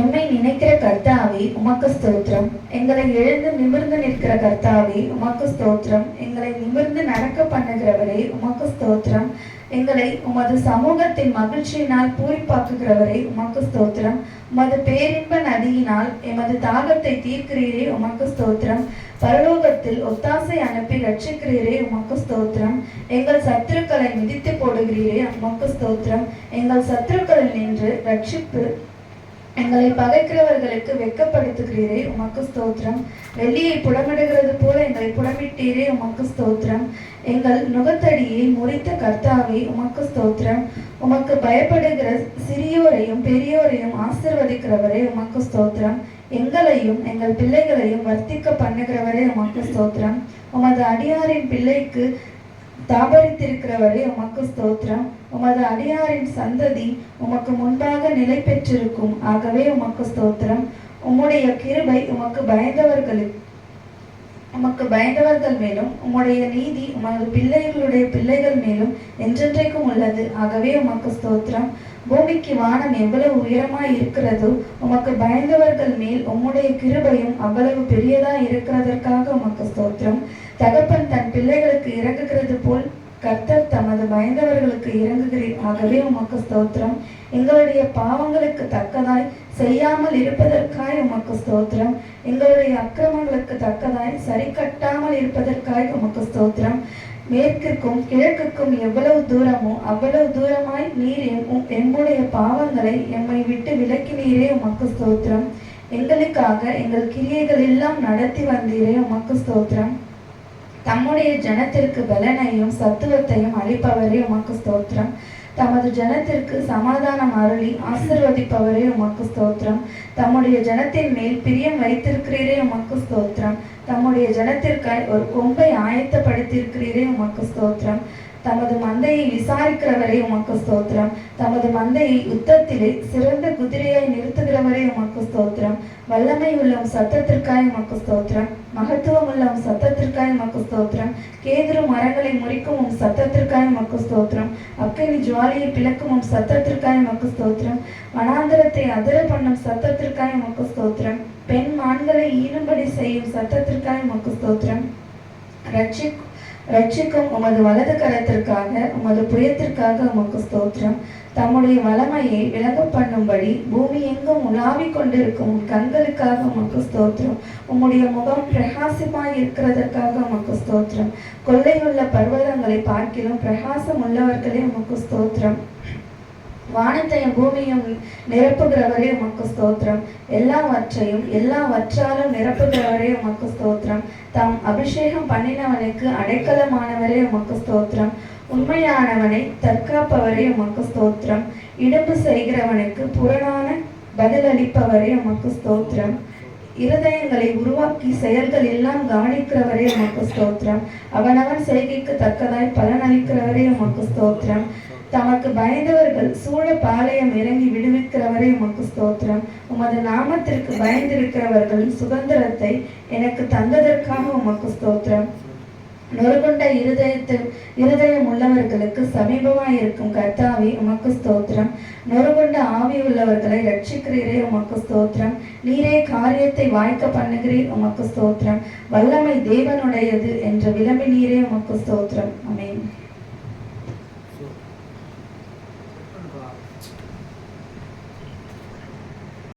எம்மை நினைக்கிற கர்த்தாவே உமக்கு ஸ்தோத்திரம். எங்களை எழுந்து நிமிர்ந்து நிற்கிற கர்த்தாவே உமக்கு ஸ்தோத்திரம். எங்களை நிமிர்ந்து நடக்க பண்ணுகிறவரே உமக்கு ஸ்தோத்திரம். எங்களை உமது சமூகத்தின் மகிழ்ச்சியினால் பூரிப்பாக்குகிறவரே உமக்கு ஸ்தோத்திரம். உமது பேரின்ப நதியினால் எமது தாகத்தை தீர்க்கிறீரே உமக்கு ஸ்தோத்திரம். பரலோகத்தில் ஒத்தாசை அனுப்பி ரட்சிக்கிறீரே உமக்கு ஸ்தோத்திரம். எங்கள் சத்துருக்களை மிதித்து போடுகிறீரே உமக்கு ஸ்தோத்திரம். எங்கள் சத்துருக்களில் நின்று ரட்சிப்பு எங்களை பகைக்கிறவர்களுக்கு வெக்கப்படுத்துகிறீரே உமக்கு ஸ்தோத்திரம். வெள்ளியை புலமிடுகிறது போல எங்களை புலமிட்டீரே உமக்கு ஸ்தோத்திரம். எங்கள் நுகத்தடியை முறித்த கர்த்தாவை உமக்கு ஸ்தோத்திரம். உமக்கு பயப்படுகிற சிறியோரையும் பெரியோரையும் ஆசிர்வதிக்கிறவரே உமக்கு ஸ்தோத்திரம். எங்களையும் எங்கள் பிள்ளைகளையும் வர்த்திக்க பண்ணுகிறவரே உமக்கு ஸ்தோத்திரம். உமது அடியாரின் பிள்ளைக்கு தாபரித்திருக்கிறவரே உமக்கு ஸ்தோத்திரம். உமது அடியாரின் சந்ததி உமக்கு முன்பாக நிலை பெற்றிருக்கும் ஆகவே உமக்கு ஸ்தோத்திரம். உம்முடைய கிருபை உமக்கு பயந்தவர்களுக்கு உமக்கு பயந்தவர்கள் மேலும் உம்முடைய நீதி உமது பிள்ளைகளுடைய பிள்ளைகள் மேலும் என்றென்றைக்கும் உள்ளது. ஆகவே உமக்கு ஸ்தோத்திரம். பூமிக்கு வானம் எவ்வளவு உயரமாய் இருக்கிறதோ உமக்கு பயந்தவர்கள் மேல் உம்முடைய கிருபையும் அவ்வளவு பெரியதா இருக்கிறதற்காக உமக்கு ஸ்தோத்திரம். தகப்பன் தன் பிள்ளைகளுக்கு இறங்குகிற கர்த்தர் தமது பயந்தவர்களுக்கு இறங்குகிறீர் ஆகவே உமக்கு ஸ்தோத்திரம். எங்களுடைய பாவங்களுக்கு தக்கதாய் செய்யாமல் இருப்பதற்காய் உமக்கு ஸ்தோத்திரம். எங்களுடைய அக்கிரமங்களுக்கு தக்கதாய் சரி கட்டாமல் இருப்பதற்காய் உமக்கு ஸ்தோத்திரம். மேற்கிற்கும் கிழக்குக்கும் எவ்வளவு தூரமோ அவ்வளவு தூரமாய் நீர் எம் எம்முடைய பாவங்களை எம்மை விட்டு விலக்கினீரே உமக்கு ஸ்தோத்திரம். எங்களுக்காக எங்கள் கிரியைகள் எல்லாம் நடத்தி வந்தீரே உமக்கு ஸ்தோத்திரம். தம்முடைய ஜனத்திற்கு பலனையும் சத்துவத்தையும் அளிப்பவரே உமக்கு ஸ்தோத்திரம். தமது ஜனத்திற்கு சமாதானம் அருளி ஆசிர்வதிப்பவரே உமக்கு ஸ்தோத்திரம். தம்முடைய ஜனத்தின் மேல் பிரியம் வைத்திருக்கிறீரே உமக்கு ஸ்தோத்திரம். தம்முடைய ஜனத்திற்காய் ஒரு கொம்பை ஆயத்தப்படுத்தியிருக்கிறீரே உமக்கு ஸ்தோத்திரம். தமது மந்தையை விசாரிக்கிறவரே உமக்கு ஸ்தோத்திரம். தமது மந்தையை யுத்தத்திலே சிறந்த குதிரையாய் நிறுத்துகிறவரே உமக்கு ஸ்தோத்திரம். வல்லமை உள்ளம் சத்தத்திற்காய் மக்கு ஸ்தோத்திரம். மகத்துவம் உள்ளம் சத்தத்திற்காய் மக்கு ஸ்தோத்திரம். கேதுரு மரங்களை முறிக்கும் உம் சத்தத்திற்காய் மக்கு ஸ்தோத்திரம். அக்கினி ஜுவாலியை பிளக்கும் உம் சத்தத்திற்காய் மக்கு ஸ்தோத்திரம். வனாந்தரத்தை அதிர பண்ணும் சத்தத்திற்காய் மக்கு ஸ்தோத்திரம். பெண் மான்களை ஈனும்படி செய்யும் சத்தத்திற்காய் மக்கு ஸ்தோத்திரம். ரட்சிக் ரட்சிக்கும் உமது வலது கரத்திற்காக உமது புயத்திற்காக உமக்கு ஸ்தோத்திரம். தம்முடைய வளமையை விலக பண்ணும்படி பூமி எங்கும் உலாவிக் கொண்டிருக்கும் கண்களுக்காக உமக்கு ஸ்தோத்திரம். உம்முடைய முகம் பிரகாசமாய் இருக்கிறதற்காக உமக்கு ஸ்தோத்திரம். கொள்ளையுள்ள பர்வதங்களை பார்க்கிலும் பிரகாசம் உள்ளவர்களே உமக்கு ஸ்தோத்திரம். வானத்தையும் பூமியும் நிரப்புகிறவரே உமக்கு ஸ்தோத்திரம். எல்லாவற்றையும் எல்லாவற்றாலும் நிரப்புகிறவரே உமக்கு ஸ்தோத்திரம். தாம் அபிஷேகம் பண்ணினவனுக்கு அடைக்கலமானவரே உமக்கு ஸ்தோத்திரம். உண்மையானவனை தற்காப்பவரே உமக்கு ஸ்தோத்திரம். இடும்பு செய்கிறவனுக்கு புறனான பதிலளிப்பவரே உமக்கு ஸ்தோத்திரம். இருதயங்களை உருவாக்கி செயல்கள் எல்லாம் கவனிக்கிறவரே உமக்கு ஸ்தோத்திரம். அவனவன் செய்கைக்கு தக்கதாய் பலனளிக்கிறவரே உமக்கு ஸ்தோத்திரம். தமக்கு பயந்தவர்கள் சூழ பாளையம் இறங்கி விடுவிக்கிறவரே உமக்கு ஸ்தோத்திரம். உமது நாமத்திற்கு பயந்திருக்கிறவர்கள் சுதந்திரத்தை எனக்கு தந்ததற்காக உமக்கு ஸ்தோத்திரம். நொறுகுண்ட இருதயத்தில் இருதயம் உள்ளவர்களுக்கு சமீபமாய் இருக்கும் கர்த்தாவே உமக்கு ஸ்தோத்திரம். நொறுகுண்ட ஆவி உள்ளவர்களை ரட்சிக்கிறீரே உமக்கு ஸ்தோத்திரம். நீரே காரியத்தை வாய்க்க பண்ணுகிறீர் உமக்கு ஸ்தோத்திரம். வல்லமை தேவனுடையது என்ற விளம்பி நீரே உமக்கு ஸ்தோத்திரம். அமே